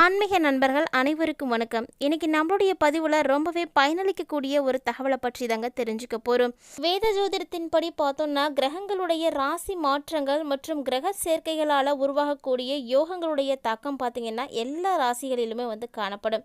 ஆன்மீக நண்பர்கள் அனைவருக்கும் வணக்கம். இன்னைக்கு நம்மளுடைய பதிவில் ரொம்பவே பயனளிக்கக்கூடிய ஒரு தகவலை பற்றி தாங்க தெரிஞ்சுக்க போகிறோம் வேத ஜோதிடத்தின்படி பார்த்தோம்னா கிரகங்களுடைய ராசி மாற்றங்கள் மற்றும் கிரக சேர்க்கைகளால் உருவாகக்கூடிய யோகங்களுடைய தாக்கம் பார்த்தீங்கன்னா எல்லா ராசிகளிலுமே வந்து காணப்படும்.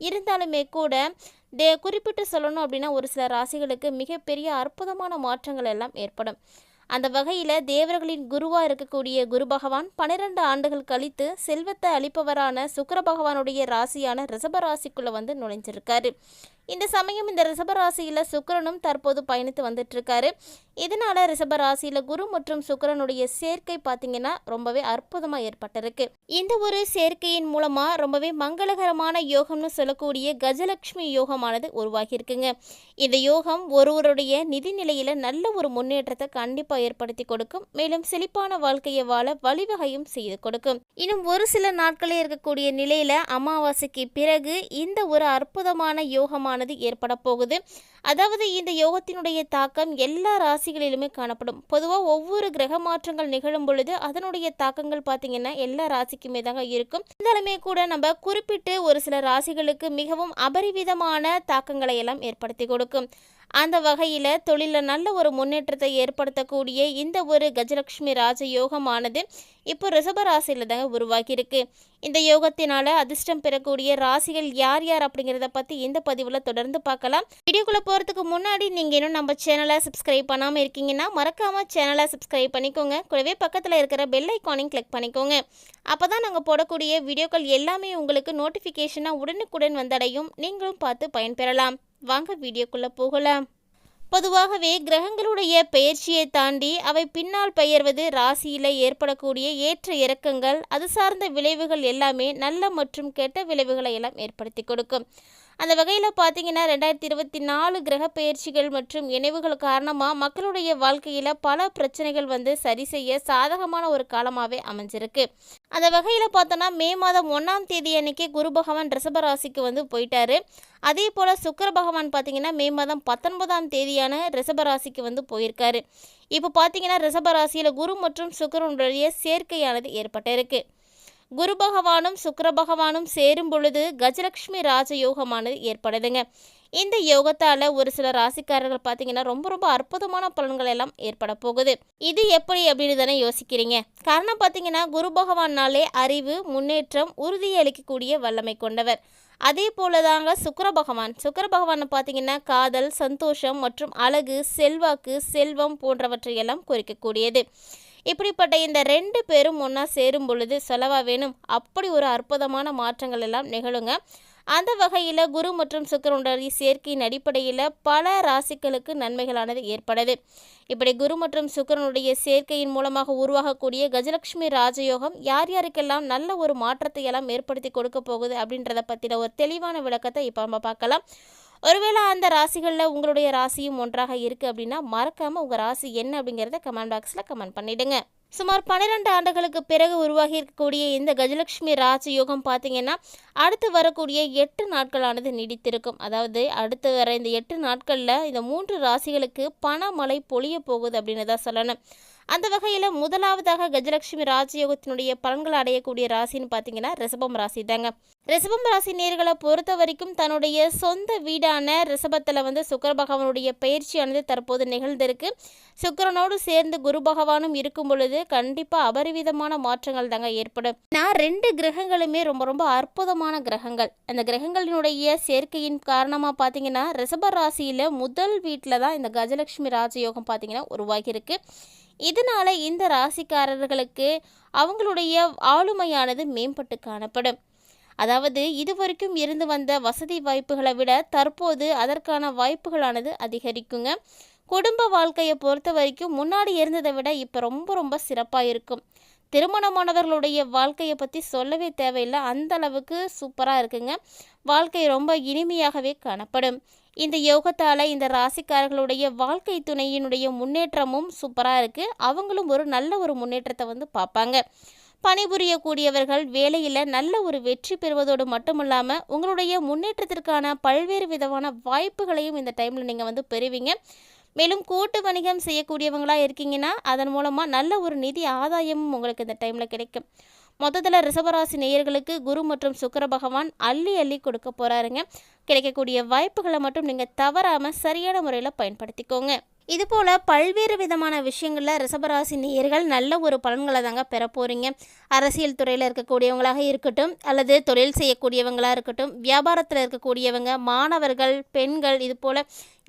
இருந்தாலுமே கூட தே குறிப்பிட்டு சொல்லணும் அப்படின்னா ஒரு சில ராசிகளுக்கு மிகப்பெரிய அற்புதமான மாற்றங்கள் எல்லாம் ஏற்படும். அந்த வகையில் தேவர்களின் குருவாக இருக்கக்கூடிய குரு பகவான் பன்னிரெண்டு ஆண்டுகள் கழித்து செல்வத்தை அளிப்பவரான சுக்கர பகவானுடைய ராசியான ரிஷப ராசிக்குள்ளே வந்து நுழைஞ்சிருக்காரு. இந்த சமயம் இந்த ரிஷப ராசியில் தற்போது பயணித்து வந்துட்டு இருக்காரு இதனால குரு மற்றும் சுக்கரனுடைய சேர்க்கை பார்த்தீங்கன்னா ரொம்பவே அற்புதமாக ஏற்பட்டிருக்கு. இந்த ஒரு சேர்க்கையின் மூலமாக ரொம்பவே மங்களகரமான யோகம்னு சொல்லக்கூடிய கஜலட்சுமி யோகமானது உருவாகியிருக்குங்க. இந்த யோகம் ஒருவருடைய நிதி நிலையில் நல்ல ஒரு முன்னேற்றத்தை கண்டிப்பாக ஏற்படுத்தி கொடுக்கும். மேலும் செழிப்பான வாழ்க்கையை வாழ வழிவகையும் செய்து கொடுக்கும். இன்னும் ஒரு சில நாட்களே இருக்கக்கூடிய நிலையில் அமாவாசைக்கு பிறகு இந்த ஒரு அற்புதமான யோகமானது ஏற்பட போகுது. அதாவது இந்த யோகத்தினுடைய தாக்கம் எல்லா ராசிகளிலுமே காணப்படும். பொதுவாக ஒவ்வொரு கிரக மாற்றங்கள் நிகழும் பொழுது அதனுடைய தாக்கங்கள் பார்த்தீங்கன்னா எல்லா ராசிக்குமே தாங்க இருக்கும். இருந்தாலுமே கூட நம்ம குறிப்பிட்டு ஒரு சில ராசிகளுக்கு மிகவும் அபரிவிதமான தாக்கங்களை எல்லாம் ஏற்படுத்தி கொடுக்கும். அந்த வகையில் தொழிலில் நல்ல ஒரு முன்னேற்றத்தை ஏற்படுத்தக்கூடிய இந்த ஒரு கஜலட்சுமி ராஜ யோகமானது இப்போ ரிஷபராசியில் தாங்க உருவாகியிருக்கு. இந்த யோகத்தினால அதிர்ஷ்டம் பெறக்கூடிய ராசிகள் யார் யார் அப்படிங்கிறத பற்றி இந்த பதிவில் தொடர்ந்து பார்க்கலாம். வீடியோக்குள்ளே போகிறதுக்கு முன்னாடி நீங்கள் இன்னும் நம்ம சேனலை சப்ஸ்கிரைப் பண்ணாமல் இருக்கீங்கன்னா மறக்காமல் சேனலை சப்ஸ்கிரைப் பண்ணிக்கோங்க. கூடவே பக்கத்தில் இருக்கிற பெல் ஐக்கானையும் கிளிக் பண்ணிக்கோங்க. அப்போ தான் நாங்கள் போடக்கூடிய வீடியோக்கள் எல்லாமே உங்களுக்கு நோட்டிஃபிகேஷனாக உடனுக்குடன் வந்தடையும். நீங்களும் பார்த்து பயன்பெறலாம். வாங்க வீடியோக்குள்ளே போகலாம். பொதுவாகவே கிரகங்களுடைய பெயர்ச்சியை தாண்டி அவை பின்னால் பெயர்வது ராசியில் ஏற்படக்கூடிய ஏற்ற இறக்கங்கள் அது சார்ந்த விளைவுகள் எல்லாமே நல்ல மற்றும் கெட்ட விளைவுகளை எல்லாம் ஏற்படுத்தி கொடுக்கும். அந்த வகையில் பார்த்தீங்கன்னா ரெண்டாயிரத்தி இருபத்தி நாலு கிரக பெயர்ச்சிகள் மற்றும் இணைவுகள் காரணமாக மக்களுடைய வாழ்க்கையில் பல பிரச்சனைகள் வந்து சரி செய்ய சாதகமான ஒரு காலமாகவே அமைஞ்சிருக்கு. அந்த வகையில் பார்த்தோன்னா மே மாதம் ஒன்றாம் தேதி அன்னைக்கு குரு பகவான் ரிஷபராசிக்கு வந்து போயிட்டாரு. அதே போல் சுக்கர பகவான் பார்த்தீங்கன்னா மே மாதம் பத்தொன்பதாம் தேதியான ரிஷபராசிக்கு வந்து போயிருக்காரு. இப்போ பார்த்தீங்கன்னா ரிஷபராசியில் குரு மற்றும் சுக்கரனுடைய சேர்க்கையானது ஏற்பட்டிருக்கு. குரு பகவானும் சுக்கர பகவானும் சேரும் பொழுது கஜலட்சுமி ராஜயோகமானது ஏற்படுதுங்க. இந்த யோகத்தால் ஒரு சில ராசிக்காரர்கள் பார்த்தீங்கன்னா ரொம்ப ரொம்ப அற்புதமான பலன்கள் எல்லாம் ஏற்பட போகுது. இது எப்படி அப்படின்னு தானே யோசிக்கிறீங்க. காரணம் பார்த்தீங்கன்னா குரு பகவான்னாலே அறிவு முன்னேற்றம் உறுதியை அளிக்கக்கூடிய வல்லமை கொண்டவர். அதே போல தாங்க சுக்கர பகவான். சுக்கர பகவானை பார்த்தீங்கன்னா காதல் சந்தோஷம் மற்றும் அழகு செல்வாக்கு செல்வம் போன்றவற்றையெல்லாம் குறிக்கக்கூடியது. இப்படிப்பட்ட இந்த ரெண்டு பேரும் ஒன்றா சேரும் பொழுது செலவாக வேணும்? அப்படி ஒரு அற்புதமான மாற்றங்கள் எல்லாம் நிகழுங்க. அந்த வகையில் குரு மற்றும் சுக்கரனுடைய சேர்க்கையின் அடிப்படையில் பல ராசிகளுக்கு நன்மைகளானது ஏற்படுது இப்படி குரு மற்றும் சுக்கரனுடைய சேர்க்கையின் மூலமாக உருவாகக்கூடிய கஜலட்சுமி ராஜயோகம் யார் யாருக்கெல்லாம் நல்ல ஒரு மாற்றத்தை எல்லாம் ஏற்படுத்தி கொடுக்க போகுது அப்படின்றத பற்றின ஒரு தெளிவான விளக்கத்தை இப்போ நம்ம பார்க்கலாம். ஒருவேளை அந்த ராசிகளில் உங்களுடைய ராசியும் ஒன்றாக இருக்குது அப்படின்னா மறக்காமல் உங்கள் ராசி என்ன அப்படிங்கிறத கமெண்ட் பாக்ஸில் கமெண்ட் பண்ணிவிடுங்க சுமார் பன்னிரெண்டு ஆண்டுகளுக்கு பிறகு உருவாகி இருக்கக்கூடிய இந்த கஜலட்சுமி ராஜயோகம் பார்த்தீங்கன்னா அடுத்து வரக்கூடிய எட்டு நாட்களானது நீடித்திருக்கும். அதாவது அடுத்து வர இந்த எட்டு நாட்களில் இந்த மூன்று ராசிகளுக்கு பணமழை பொழிய போகுது அப்படின்னு தான் சொல்லணும். அந்த வகையில் முதலாவதாக கஜலட்சுமி ராஜயோகத்தினுடைய பலன்கள் அடையக்கூடிய ராசின்னு பார்த்தீங்கன்னா ரிஷபம் ராசி தாங்க. ரிஷபம் ராசி நேர்களை பொறுத்த வரைக்கும் தன்னுடைய சொந்த வீடான ரிஷபத்தில் வந்து சுக்கர பகவானுடைய பயிற்சியானது தற்போது நிகழ்ந்திருக்கு. சுக்கரனோடு சேர்ந்து குரு பகவானும் இருக்கும் பொழுது கண்டிப்பாக அபரிவிதமான மாற்றங்கள் தாங்க ஏற்படும். நான் ரெண்டு கிரகங்களுமே ரொம்ப ரொம்ப அற்புதமான கிரகங்கள். அந்த கிரகங்களினுடைய சேர்க்கையின் காரணமாக பார்த்தீங்கன்னா ரிஷப ராசியில் முதல் வீட்டில் தான் இந்த கஜலட்சுமி ராஜயோகம் பார்த்தீங்கன்னா உருவாகியிருக்கு. இதனால இந்த ராசிக்காரர்களுக்கு அவங்களுடைய ஆளுமையானது மேம்பட்டு காணப்படும். அதாவது இதுவரைக்கும் இருந்து வந்த வசதி வாய்ப்புகளை விட தற்போது அதற்கான வாய்ப்புகளானது அதிகரிக்குங்க. குடும்ப வாழ்க்கையை பொறுத்த வரைக்கும் முன்னாடி இருந்ததை விட இப்போ ரொம்ப ரொம்ப சிறப்பாக இருக்கும். திருமணமானவர்களுடைய வாழ்க்கையை பற்றி சொல்லவே தேவையில்லை. அந்த அளவுக்கு சூப்பராக இருக்குங்க. வாழ்க்கை ரொம்ப இனிமையாகவே காணப்படும். இந்த யோகத்தால் இந்த ராசிக்காரர்களுடைய வாழ்க்கை துணையினுடைய முன்னேற்றமும் சூப்பராக இருக்குது அவங்களும் ஒரு நல்ல ஒரு முன்னேற்றத்தை வந்து பார்ப்பாங்க. பணிபுரியக்கூடியவர்கள் வேலையில் நல்ல ஒரு வெற்றி பெறுவதோடு மட்டுமில்லாமல் உங்களுடைய முன்னேற்றத்திற்கான பல்வேறு விதமான வாய்ப்புகளையும் இந்த டைமில் நீங்கள் வந்து பெறுவீங்க. மேலும் கூட்டு வணிகம் செய்யக்கூடியவங்களாக இருக்கீங்கன்னா அதன் மூலமாக நல்ல ஒரு நிதி ஆதாயமும் உங்களுக்கு இந்த டைமில் கிடைக்கும். மொத்தத்தில் ரிசவராசி நேயர்களுக்கு குரு மற்றும் சுக்கர பகவான் அள்ளி அள்ளி கொடுக்க போகிறாருங்க கிடைக்கக்கூடிய வாய்ப்புகளை மட்டும் நீங்கள் தவறாமல் சரியான முறையில் பயன்படுத்திக்கோங்க. இதுபோல் பல்வேறு விதமான விஷயங்களில் ரிசபராசி நேயர்கள் நல்ல ஒரு பலன்களை தாங்க பெற போகிறீங்க அரசியல் துறையில் இருக்கக்கூடியவங்களாக இருக்கட்டும் அல்லது தொழில் செய்யக்கூடியவங்களாக இருக்கட்டும் வியாபாரத்தில் இருக்கக்கூடியவங்க மாணவர்கள் பெண்கள் இது போல்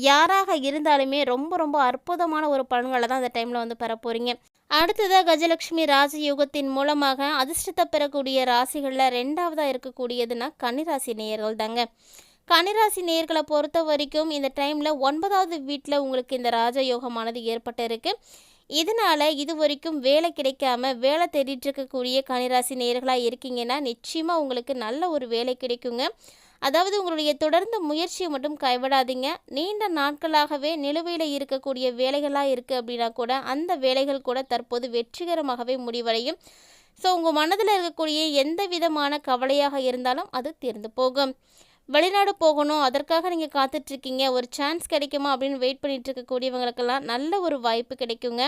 யாராக இருந்தாலுமே ரொம்ப ரொம்ப அற்புதமான ஒரு பலன்களை தான் அந்த டைமில் வந்து பெற போகிறீங்க அடுத்ததாக கஜலட்சுமி ராஜயோகத்தின் மூலமாக அதிர்ஷ்டத்தை பெறக்கூடிய ராசிகளில் ரெண்டாவதாக இருக்கக்கூடியதுன்னா கன்னிராசி நேயர்கள் தாங்க. கனிராசி நேர்களை பொறுத்த வரைக்கும் இந்த டைமில் ஒன்பதாவது வீட்டில் உங்களுக்கு இந்த ராஜயோகமானது ஏற்பட்டிருக்கு. இதனால் இது வரைக்கும் வேலை கிடைக்காம வேலை தேடிட்டு இருக்கக்கூடிய கன்னிராசி நேர்களாக இருக்கீங்கன்னா நிச்சயமாக உங்களுக்கு நல்ல ஒரு வேலை கிடைக்குங்க. அதாவது உங்களுடைய தொடர்ந்த முயற்சியை மட்டும் கைவிடாதீங்க. நீண்ட நாட்களாகவே நிலுவையில் இருக்கக்கூடிய வேலைகளாக இருக்குது அப்படின்னா கூட அந்த வேலைகள் கூட தற்போது வெற்றிகரமாகவே முடிவடையும். ஸோ உங்கள் மனதில் இருக்கக்கூடிய எந்த விதமான கவலையாக இருந்தாலும் அது தீர்ந்து போகும். வெளிநாடு போகணும் அதற்காக நீங்கள் காத்துட்ருக்கீங்க ஒரு சான்ஸ் கிடைக்குமா அப்படின்னு வெயிட் பண்ணிட்டு இருக்கக்கூடியவங்களுக்கெல்லாம் நல்ல ஒரு வாய்ப்பு கிடைக்குங்க.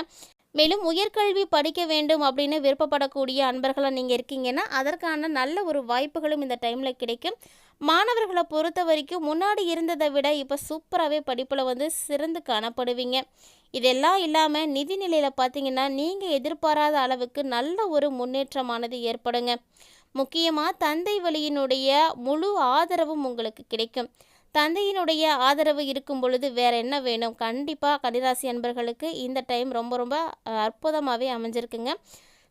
மேலும் உயர்கல்வி படிக்க வேண்டும் அப்படின்னு விருப்பப்படக்கூடிய அன்பர்களாக நீங்கள் இருக்கீங்கன்னா அதற்கான நல்ல ஒரு வாய்ப்புகளும் இந்த டைமில் கிடைக்கும். மாணவர்களை பொறுத்த வரைக்கும் முன்னாடி இருந்ததை விட இப்போ சூப்பராகவே படிப்பில் வந்து சிறந்து காணப்படுவீங்க. இதெல்லாம் இல்லாமல் நிதி நிலையில் பார்த்தீங்கன்னா நீங்கள் எதிர்பாராத அளவுக்கு நல்ல ஒரு முன்னேற்றமானது ஏற்படுங்க. முக்கியமாக தந்தை வழியினுடைய முழு ஆதரவும் உங்களுக்கு கிடைக்கும். தந்தையினுடைய ஆதரவு இருக்கும் பொழுது வேற என்ன வேணும்? கண்டிப்பாக கன்னிராசி அன்பர்களுக்கு இந்த டைம் ரொம்ப ரொம்ப அற்புதமாகவே அமைஞ்சிருக்குங்க.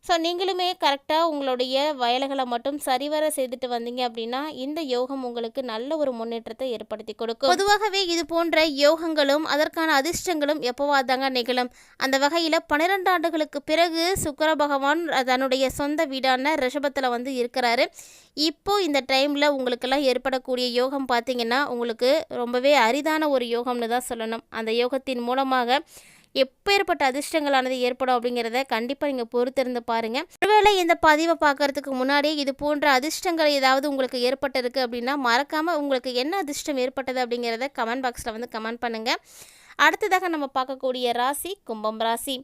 ஸோ நீங்களுமே கரெக்டாக உங்களுடைய வயல்களை மட்டும் சரிவர செய்துட்டு வந்தீங்க அப்படின்னா இந்த யோகம் உங்களுக்கு நல்ல ஒரு முன்னேற்றத்தை ஏற்படுத்தி கொடுக்கும். பொதுவாகவே இது போன்ற யோகங்களும் அதற்கான அதிர்ஷ்டங்களும் எப்போவாதாங்க நிகழும். அந்த வகையில் பன்னிரெண்டு ஆண்டுகளுக்கு பிறகு சுக்கர பகவான் தன்னுடைய சொந்த வீடான ரிஷபத்தில் வந்து இருக்கிறாரு. இப்போ இந்த டைமில் உங்களுக்கெல்லாம் ஏற்படக்கூடிய யோகம் பார்த்தீங்கன்னா உங்களுக்கு ரொம்பவே அரிதான ஒரு யோகம்னு தான் சொல்லணும். அந்த யோகத்தின் மூலமாக எப்பேற்பட்ட அதிர்ஷ்டங்களானது ஏற்படும் அப்படிங்கிறத கண்டிப்பாக நீங்கள் பொறுத்திருந்து பாருங்கள் ஒருவேளை இந்த பதிவை பார்க்கறதுக்கு முன்னாடி இது போன்ற அதிர்ஷ்டங்கள் ஏதாவது உங்களுக்கு ஏற்பட்டிருக்கு அப்படின்னா மறக்காமல் உங்களுக்கு என்ன அதிர்ஷ்டம் ஏற்பட்டது அப்படிங்கிறத கமெண்ட் பாக்ஸில் வந்து கமெண்ட் பண்ணுங்கள் அடுத்ததாக நம்ம பார்க்கக்கூடிய ராசி கும்பம் ராசி.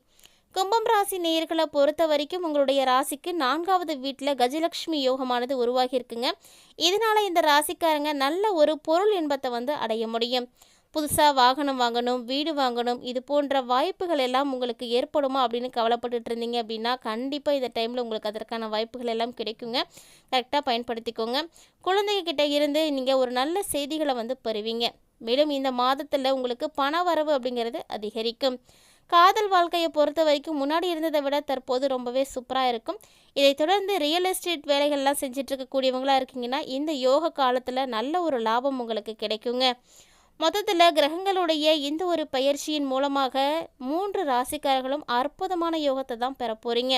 கும்பம் ராசி நேர்களை பொறுத்த வரைக்கும் உங்களுடைய ராசிக்கு நான்காவது வீட்டில் கஜலட்சுமி யோகமானது உருவாகியிருக்குங்க இதனால் இந்த ராசிக்காரங்க நல்ல ஒரு பொருள் இன்பத்தை வந்து அடைய முடியும். புதுசாக வாகனம் வாங்கணும் வீடு வாங்கணும் இது போன்ற வாய்ப்புகள் எல்லாம் உங்களுக்கு ஏற்படுமா அப்படின்னு கவலைப்பட்டுட்டு இருந்தீங்க அப்படின்னா கண்டிப்பாக இந்த டைமில் உங்களுக்கு அதற்கான வாய்ப்புகள் எல்லாம் கிடைக்குங்க. கரெக்டாக பயன்படுத்திக்கோங்க. குழந்தைகிட்ட இருந்து நீங்கள் ஒரு நல்ல செய்திகளை வந்து பெறுவீங்க. மேலும் இந்த மாதத்தில் உங்களுக்கு பண வரவு அப்படிங்கிறது அதிகரிக்கும். காதல் வாழ்க்கையை பொறுத்த வரைக்கும் முன்னாடி இருந்ததை விட தற்போது ரொம்பவே சூப்பராக இருக்கும். இதை தொடர்ந்து ரியல் எஸ்டேட் வேலைகள்லாம் செஞ்சுட்ருக்கக்கூடியவங்களாக இருக்கீங்கன்னா இந்த யோக காலத்தில் நல்ல ஒரு லாபம் உங்களுக்கு கிடைக்குங்க. மொத்தத்தில் கிரகங்களுடைய இந்த ஒரு பயிற்சியின் மூலமாக மூன்று ராசிக்காரர்களும் அற்புதமான யோகத்தை தான் பெற போகிறீங்க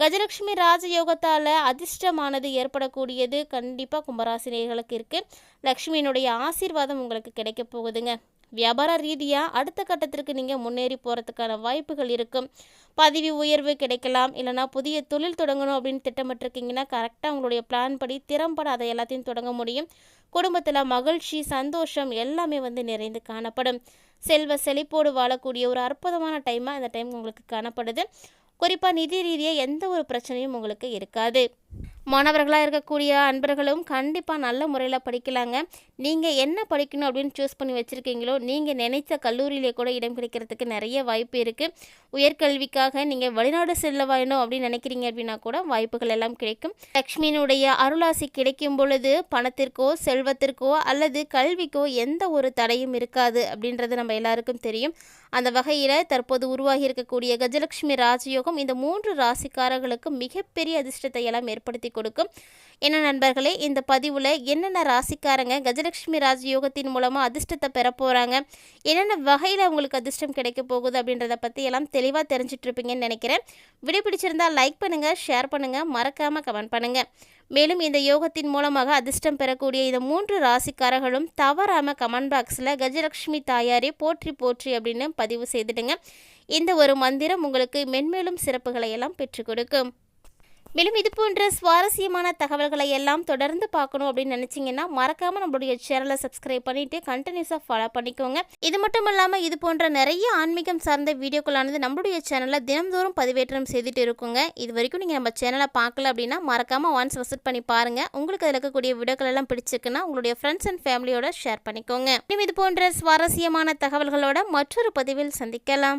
கஜலட்சுமி ராஜயோகத்தால் அதிர்ஷ்டமானது ஏற்படக்கூடியது கண்டிப்பாக கும்பராசினியர்களுக்கு இருக்குது லக்ஷ்மியினுடைய ஆசீர்வாதம் உங்களுக்கு கிடைக்க போகுதுங்க. வியாபார ரீதியாக அடுத்த கட்டத்திற்கு நீங்கள் முன்னேறி போகிறதுக்கான வாய்ப்புகள் இருக்கும். பதவி உயர்வு கிடைக்கலாம். இல்லைனா புதிய தொழில் தொடங்கணும் அப்படின்னு திட்டமிட்டிருக்கீங்கன்னா கரெக்டாக உங்களுடைய பிளான் படி திறம்பட அதை எல்லாத்தையும் தொடங்க முடியும். குடும்பத்தில் மகிழ்ச்சி சந்தோஷம் எல்லாமே வந்து நிறைந்து காணப்படும். செல்வ செழிப்போடு வாழக்கூடிய ஒரு அற்புதமான டைமாக இந்த டைம் உங்களுக்கு காணப்படுது. குறிப்பாக நிதி ரீதியாக எந்த ஒரு பிரச்சனையும் உங்களுக்கு இருக்காது. மாணவர்களாக இருக்கக்கூடிய அன்பர்களும் கண்டிப்பாக நல்ல முறையில் படிக்கலாங்க. நீங்கள் என்ன படிக்கணும் அப்படின்னு சூஸ் பண்ணி வச்சுருக்கீங்களோ நீங்கள் நினைத்த கல்லூரியிலே கூட இடம் கிடைக்கிறதுக்கு நிறைய வாய்ப்பு இருக்குது உயர்கல்விக்காக நீங்கள் வெளிநாடு செல்ல வேணும் அப்படின்னு நினைக்கிறீங்க அப்படின்னா கூட வாய்ப்புகள் எல்லாம் கிடைக்கும். லக்ஷ்மியினுடைய அருளாசி கிடைக்கும் பொழுது பணத்திற்கோ செல்வத்திற்கோ அல்லது கல்விக்கோ எந்த ஒரு தடையும் இருக்காது அப்படின்றது நம்ம எல்லாருக்கும் தெரியும். அந்த வகையில் தற்போது உருவாகி இருக்கக்கூடிய கஜலட்சுமி ராஜயோகம் இந்த மூன்று ராசிக்காரர்களுக்கு மிகப்பெரிய அதிர்ஷ்டத்தை எல்லாம் ஏற்படுத்தி கொடுக்கும். என்ன நண்பர்களே இந்த பதிவில் என்னென்ன ராசிக்காரங்க கஜலட்சுமி ராஜயோகத்தின் மூலமாக அதிர்ஷ்டத்தை பெற போகிறாங்க என்னென்ன வகையில் அவங்களுக்கு அதிர்ஷ்டம் கிடைக்க போகுது அப்படின்றத பற்றி எல்லாம் தெளிவாக தெரிஞ்சிட்ருப்பீங்கன்னு நினைக்கிறேன். விடை பிடிச்சிருந்தால் லைக் பண்ணுங்கள் ஷேர் பண்ணுங்கள் மறக்காமல் கமெண்ட் பண்ணுங்கள் மேலும் இந்த யோகத்தின் மூலமாக அதிர்ஷ்டம் பெறக்கூடிய இந்த மூன்று ராசிக்காரர்களும் தவறாமல் கமெண்ட் பாக்ஸில் கஜலட்சுமி தாயாரே போற்றி போற்றி அப்படின்னு பதிவு செய்துடுங்க. இந்த ஒரு மந்திரம் உங்களுக்கு மென்மேலும் சிறப்புகளை எல்லாம் பெற்றுக் கொடுக்கும். மேலும் இது போன்ற சுவாரஸ்யமான தகவல்களை எல்லாம் தொடர்ந்து பார்க்கணும் அப்படின்னு நினச்சிங்கன்னா மறக்காமல் நம்மளுடைய சேனலை சப்ஸ்கிரைப் பண்ணிவிட்டு கண்டினியூஸாக ஃபாலோ பண்ணிக்கோங்க. இது மட்டும் இல்லாமல் இது போன்ற நிறைய ஆன்மீகம் சார்ந்த வீடியோக்களானது நம்மளுடைய சேனலில் தினம்தோறும் பதிவேற்றம் செய்துட்டு இருக்குங்க. இது வரைக்கும் நீங்கள் நம்ம சேனலை பார்க்கல அப்படின்னா மறக்காமல் ஒன்ஸ் விசிட் பண்ணி பாருங்கள் உங்களுக்கு அதில் இருக்கக்கூடிய வீடியோக்கள் எல்லாம் பிடிச்சிருக்குன்னா உங்களுடைய ஃப்ரெண்ட்ஸ் அண்ட் ஃபேமிலியோட ஷேர் பண்ணிக்கோங்க. மேலும் இது போன்ற சுவாரஸ்யமான தகவல்களோட மற்றொரு பதிவில் சந்திக்கலாம்.